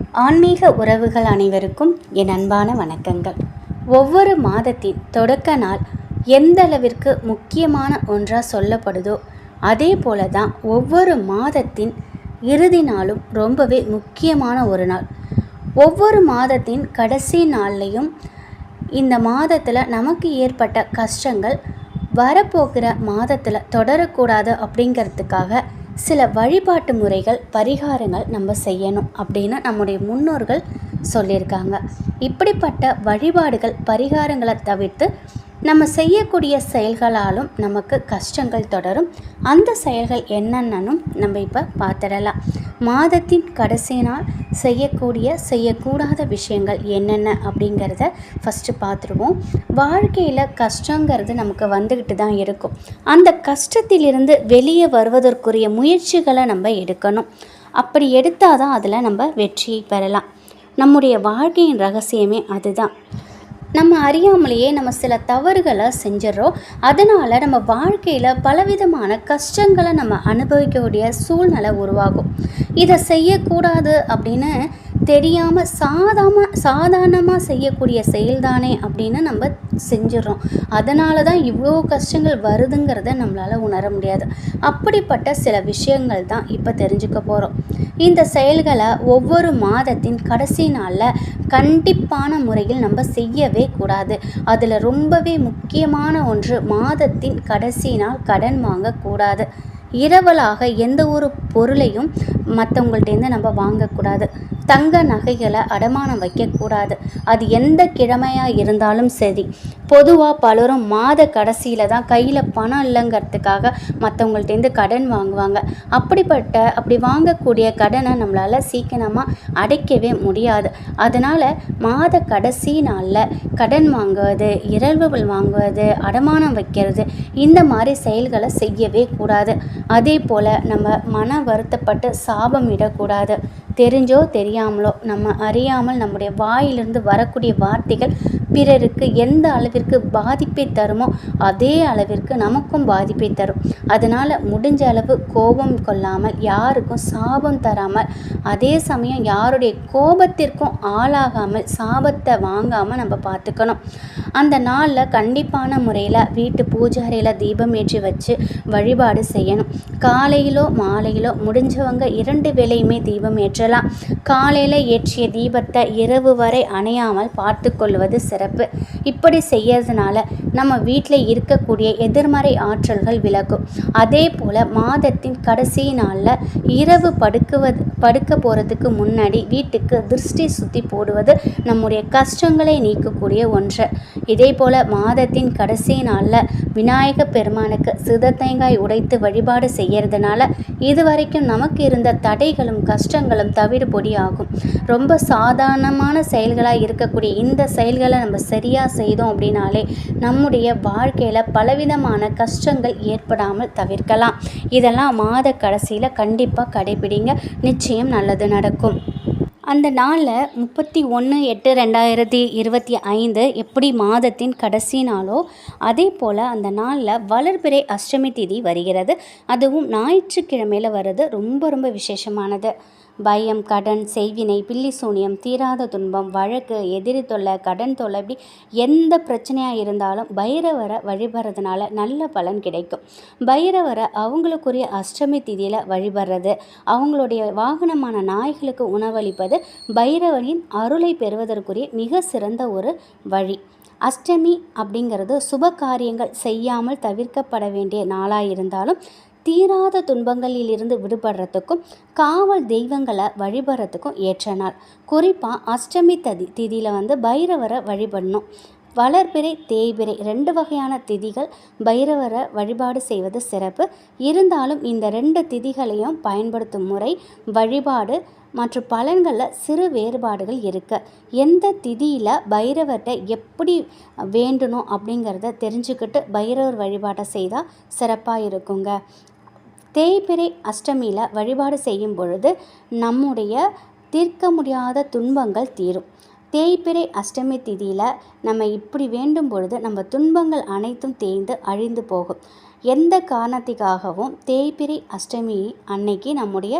ஆன்மீக உறவுகள் அனைவருக்கும் என் அன்பான வணக்கங்கள். ஒவ்வொரு மாதத்தின் தொடக்க நாள் எந்த அளவிற்கு முக்கியமான ஒன்றாக சொல்லப்படுதோ அதே போல தான் ஒவ்வொரு மாதத்தின் இறுதி நாளும் ரொம்பவே முக்கியமான ஒரு நாள். ஒவ்வொரு மாதத்தின் கடைசி நாள்லையும் இந்த மாதத்தில் நமக்கு ஏற்பட்ட கஷ்டங்கள் வரப்போகிற மாதத்தில் தொடரக்கூடாது அப்படிங்கிறதுக்காக சில வழிபாட்டு முறைகள் பரிகாரங்கள் நம்ம செய்யணும் அப்படின்னு நம்முடைய முன்னோர்கள் சொல்லியிருக்காங்க. இப்படிப்பட்ட வழிபாடுகள் பரிகாரங்களை தவிர்த்து நம்ம செய்யக்கூடிய செயல்களாலும் நமக்கு கஷ்டங்கள் தொடரும். அந்த செயல்கள் என்னென்னனும் நம்ம இப்போ பார்த்துடலாம் மாதத்தின் கடைசி நாள் செய்யக்கூடிய செய்யக்கூடாத விஷயங்கள் என்னென்ன அப்படிங்கிறத ஃபஸ்ட்டு பார்த்துருவோம் வாழ்க்கையில் கஷ்டங்கிறது நமக்கு வந்துக்கிட்டு தான் இருக்கும். அந்த கஷ்டத்திலிருந்து வெளியே வருவதற்குரிய முயற்சிகளை நம்ம எடுக்கணும். அப்படி எடுத்தால் தான் அதில் நம்ம வெற்றியை பெறலாம். நம்முடைய வாழ்க்கையின் ரகசியமே அதுதான். நம்ம அறியாமலேயே நம்ம சில தவறுகளை செஞ்சிடறோம். அதனால் நம்ம வாழ்க்கையில் பலவிதமான கஷ்டங்களை நம்ம அனுபவிக்கக்கூடிய சூழ்நிலை உருவாகும். இதை செய்யக்கூடாது அப்படின்னு தெரியாமல் சாதாம சாதாரணமாக செய்யக்கூடிய செயல்தானே அப்படின்னு நம்ம செஞ்சிடறோம். அதனால தான் இவ்வளோ கஷ்டங்கள் வருதுங்கிறத நம்மளால் உணர முடியாது. அப்படிப்பட்ட சில விஷயங்கள் தான் இப்போ தெரிஞ்சுக்க போகிறோம் இந்த செயல்களை ஒவ்வொரு மாதத்தின் கடைசி நாளில் கண்டிப்பான முறையில் நம்ம செய்யவே கூடாது. அதில் ரொம்பவே முக்கியமான ஒன்று மாதத்தின் கடைசி நாள் கடன் வாங்கக்கூடாது இரவலாக எந்த ஒரு பொருளையும் மற்றவங்கள்ட்டேருந்து நம்ம வாங்கக்கூடாது தங்க நகைகளை அடமானம் வைக்கக்கூடாது. அது எந்த கிழமையாக இருந்தாலும் சரி. பொதுவாக பலரும் மாத கடைசியில் தான் கையில் பணம் இல்லைங்கிறதுக்காக மற்றவங்கள்ட்டேருந்து கடன் வாங்குவாங்க. அப்படிப்பட்ட அப்படி வாங்கக்கூடிய கடனை நம்மளால் சீக்கிரமாக அடைக்கவே முடியாது. அதனால் மாத கடைசி நாளில் கடன் வாங்குவது இரவுகள் வாங்குவது அடமானம் வைக்கிறது இந்த மாதிரி செயல்களை செய்யவே கூடாது. அதே போல் நம்ம மன வருத்தப்பட்டு சாபம் இடக்கூடாது தெரிஞ்சோ தெரியாமலோ நம்ம அறியாமல் நம்முடைய வாயிலிருந்து வரக்கூடிய வார்த்தைகள் பிறருக்கு எந்த அளவிற்கு பாதிப்பை தருமோ அதே அளவிற்கு நமக்கும் பாதிப்பை தரும். அதனால் முடிஞ்ச அளவு கோபம் கொள்ளாமல் யாருக்கும் சாபம் தராமல் அதே சமயம் யாருடைய கோபத்திற்கும் ஆளாகாமல் சாபத்தை வாங்காமல் நம்ம பார்த்துக்கணும். அந்த நாளில் கண்டிப்பான முறையில் வீட்டு பூஜாரியில் தீபம் ஏற்றி வச்சு வழிபாடு செய்யணும். காலையிலோ மாலையிலோ முடிஞ்சவங்க இரண்டு வேளையுமே தீபம் ஏற்றலாம். காலையில் ஏற்றிய தீபத்தை இரவு வரை அணையாமல் பார்த்து கொள்வது சிறப்பு. இப்படி செய்யறதுனால நம்ம வீட்டில் இருக்கக்கூடிய எதிர்மறை ஆற்றல்கள் விலகும். அதே போல் மாதத்தின் கடைசி நாளில் இரவு படுக்குவது படுக்க போகிறதுக்கு முன்னாடி வீட்டுக்கு திருஷ்டி சுற்றி போடுவது நம்முடைய கஷ்டங்களை நீக்கக்கூடிய ஒன்று. இதே போல் மாதத்தின் கடைசி நாளில் விநாயக பெருமானுக்கு சித தேங்காய் உடைத்து வழிபாடு செய்யறதுனால இதுவரைக்கும் நமக்கு இருந்த தடைகளும் கஷ்டங்களும் தவிடு பொடி ஆகும் ரொம்ப சாதாரணமான செயல்களாக இருக்கக்கூடிய இந்த செயல்களை நம்ம சரியாக செய்தோம் அப்படின்னாலே நம்முடைய வாழ்க்கையில் பலவிதமான கஷ்டங்கள் ஏற்படாமல் தவிர்க்கலாம். இதெல்லாம் மாத கடைசியில் கண்டிப்பாக கடைபிடிங்க. நிச்சயம் நல்லது நடக்கும். அந்த நாளில் முப்பத்தி ஒன்று எட்டு ரெண்டாயிரத்தி இருபத்தி ஐந்து எப்படி மாதத்தின் கடைசி நாளோ அதே போல் அந்த நாளில் வளர்பிறை அஷ்டமி திதி வருகிறது. அதுவும் ஞாயிற்றுக்கிழமையில் வர்றது ரொம்ப ரொம்ப விசேஷமானது. பயம் கடன் செய்வினை பில்லி சூனியம் தீராத துன்பம் வழக்கு எதிரி தொல்லை கடன் தொல்லை இப்படி எந்த பிரச்சனையாக இருந்தாலும் பைரவரை வழிபடுறதுனால நல்ல பலன் கிடைக்கும். பைரவரை அவங்களுக்குரிய அஷ்டமி திதியில் வழிபடுறது அவங்களுடைய வாகனமான நாய்களுக்கு உணவளிப்பது பைரவனின் அருளை பெறுவதற்குரிய மிக சிறந்த ஒரு வழி. அஷ்டமி அப்படிங்கிறது சுப காரியங்கள் செய்யாமல் தவிர்க்கப்பட வேண்டிய நாளாக இருந்தாலும் தீராத துன்பங்களிலிருந்து விடுபடுறதுக்கும் காவல் தெய்வங்களை வழிபடுறதுக்கும் ஏற்ற நாள் குறிப்பாக அஷ்டமி ததி திதியில் வந்து பைரவரை வழிபடணும். வளர்பிறை தேய்பிறை ரெண்டு வகையான திதிகள் பைரவரை வழிபாடு செய்வது சிறப்பு. இருந்தாலும் இந்த ரெண்டு திதிகளையும் பயன்படுத்தும் முறை வழிபாடு மற்றும் பலன்களில் சிறு வேறுபாடுகள் இருக்கு. எந்த திதியில் பைரவர்கிட்ட எப்படி வேண்டணும் அப்படிங்கிறத தெரிஞ்சுக்கிட்டு பைரவர் வழிபாட்டை செய்தால் சிறப்பாக இருக்குங்க. தேய்பிறை அஷ்டமியில் வழிபாடு செய்யும் பொழுது நம்முடைய தீர்க்க முடியாத துன்பங்கள் தீரும். தேய்பிறை அஷ்டமி திதியில் நம்ம இப்படி வேண்டும் பொழுது நம்ம துன்பங்கள் அனைத்தும் தேய்ந்து அழிந்து போகும். எந்த காரணத்துக்காகவும் தேய்பிறை அஷ்டமி அன்னைக்கு நம்முடைய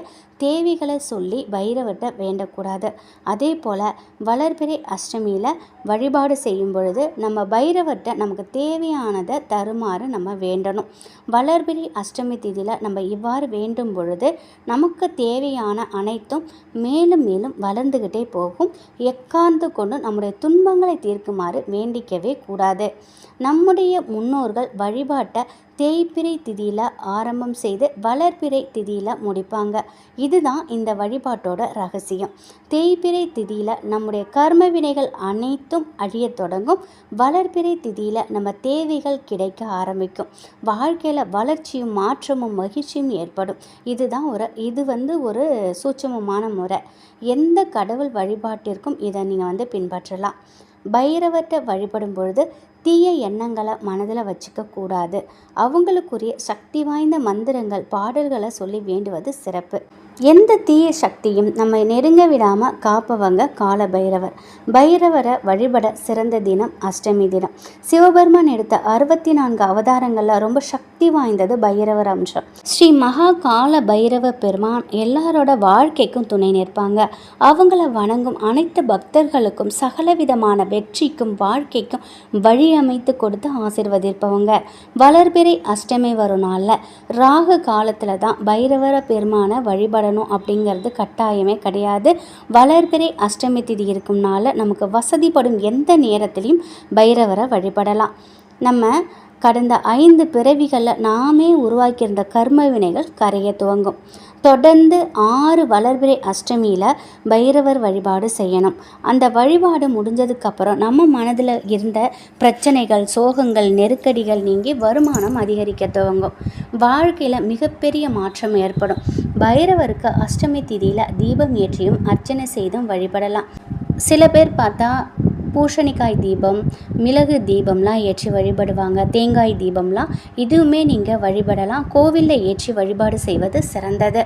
தேவைகளை சொல்லி பைரவர்கிட்ட வேண்டக்கூடாது. அதே போல் வளர்பிறை அஷ்டமியில் வழிபாடு செய்யும் பொழுது நம்ம பைரவர்கிட்ட நமக்கு தேவையானதை தருமாறு நம்ம வேண்டணும். வளர்பிறை அஷ்டமி திதியில் நம்ம இவ்வாறு வேண்டும் பொழுது நமக்கு தேவையான அனைத்தும் மேலும் மேலும் வளர்ந்துக்கிட்டே போகும். எக்காந்து கொண்டு நம்முடைய துன்பங்களை தீர்க்குமாறு வேண்டிக்கவே கூடாது. நம்முடைய முன்னோர்கள் வழிபாட்டை தேய்பிறை திதியில் ஆரம்பம் செய்து வளர்பிறை திதியில் முடிப்பாங்க. இதுதான் இந்த வழிபாட்டோட ரகசியம். தேய்பிறை திதியில் நம்முடைய கர்ம வினைகள் அனைத்தும் அழியத் தொடங்கும். வளர்பிறை திதியில் நம்ம தேவைகள் கிடைக்க ஆரம்பிக்கும். வாழ்க்கையில் வளர்ச்சியும் மாற்றமும் மகிழ்ச்சியும் ஏற்படும். இதுதான் ஒரு இது வந்து ஒரு சூட்சமமான முறை. எந்த கடவுள் வழிபாட்டிற்கும் இதை நீங்கள் வந்து பின்பற்றலாம். பைரவத்தை வழிபடும் பொழுது தீய எண்ணங்களை மனதில் வச்சுக்க கூடாது. அவங்களுக்குரிய சக்தி வாய்ந்த மந்திரங்கள் பாடல்களை சொல்லி வேண்டுவது சிறப்பு. எந்த தீய சக்தியும் நம்மை நெருங்க விடாமல் காப்பவங்க கால பைரவர் பைரவரை வழிபட சிறந்த தினம் அஷ்டமி தினம். சிவபெருமான் எடுத்த அறுபத்தி நான்கு அவதாரங்களில் ரொம்ப சக்தி வாய்ந்தது பைரவர் அம்சம். ஸ்ரீ மகா கால பைரவ பெருமான் எல்லாரோட வாழ்க்கைக்கும் துணை நிற்பாங்க. அவங்கள வணங்கும் அனைத்து பக்தர்களுக்கும் சகலவிதமான வெற்றிக்கும் வாழ்க்கைக்கும் வழி அமைத்து கொடுத்து ஆசிர்வதிப்பவங்க. வளர்பிறை அஷ்டமி வரும் நாளில் ராகு காலத்தில் தான் பைரவர பெருமானை வரணும் அப்படிங்கிறது கட்டாயமே கிடையாது. வளர்பிறை அஷ்டமி திதி இருக்கும்னால நமக்கு வசதிப்படும் எந்த நேரத்திலையும் பைரவரை வழிபடலாம். நம்ம கடந்த ஐந்து பிறவிகளில் நாமே உருவாக்கியிருந்த கர்ம வினைகள் கரைய துவங்கும். தொடர்ந்து ஆறு வளர்பிறை அஷ்டமியில் பைரவர் வழிபாடு செய்யணும். அந்த வழிபாடு முடிஞ்சதுக்கப்புறம் நம்ம மனதில் இருந்த பிரச்சனைகள் சோகங்கள் நெருக்கடிகள் நீங்கி வருமானம் அதிகரிக்க துவங்கும். வாழ்க்கையில் மிகப்பெரிய மாற்றம் ஏற்படும். பைரவருக்கு அஷ்டமி திதியில் தீபம் ஏற்றியும் அர்ச்சனை செய்தும் வழிபடலாம். சில பேர் பார்த்தா பூசணிக்காய் தீபம் மிளகு தீபம்லாம் ஏற்றி வழிபடுவாங்க. தேங்காய் தீபம்லாம். இதுவுமே நீங்கள் வழிபடலாம். கோவிலில் ஏற்றி வழிபாடு செய்வது சிறந்தது.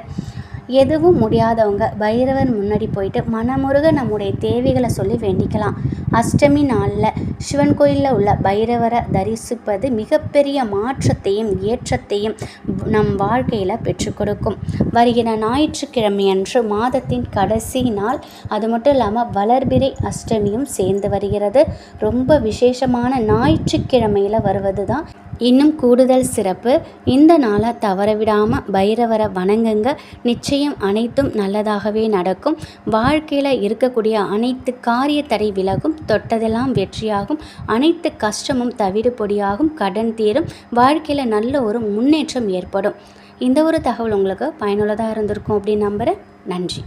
எதுவும் முடியாதவங்க பைரவர் முன்னாடி போயிட்டு மனமுருக நம்முடைய தேவைகளை சொல்லி வேண்டிக்கலாம். அஷ்டமி நாளில் சிவன் கோயிலில் உள்ள பைரவரை தரிசிப்பது மிகப்பெரிய மாற்றத்தையும் ஏற்றத்தையும் நம் வாழ்க்கையில் பெற்றுக் கொடுக்கும். வருகிற ஞாயிற்றுக்கிழமையன்று மாதத்தின் கடைசி நாள் அது மட்டும் இல்லாமல் வளர்பிறை அஷ்டமியும் சேர்ந்து வருகிறது. ரொம்ப விசேஷமான ஞாயிற்றுக்கிழமையில் வருவது தான் இன்னும் கூடுதல் சிறப்பு இந்த நாளை தவற விடாமல் பைரவரை வணங்குங்க. நிச்சயம் அனைத்தும் நல்லதாகவே நடக்கும். வாழ்க்கையில் இருக்கக்கூடிய அனைத்து காரிய தடை விலகும் தொட்டதெல்லாம் வெற்றியாகும். அனைத்து கஷ்டமும் தவிடு பொடியாகும் கடன் தீரும். வாழ்க்கையில் நல்ல ஒரு முன்னேற்றம் ஏற்படும். இந்த ஒரு தகவல் உங்களுக்கு பயனுள்ளதாக இருந்திருக்கும் அப்படின்னு நம்புகிறேன் நன்றி.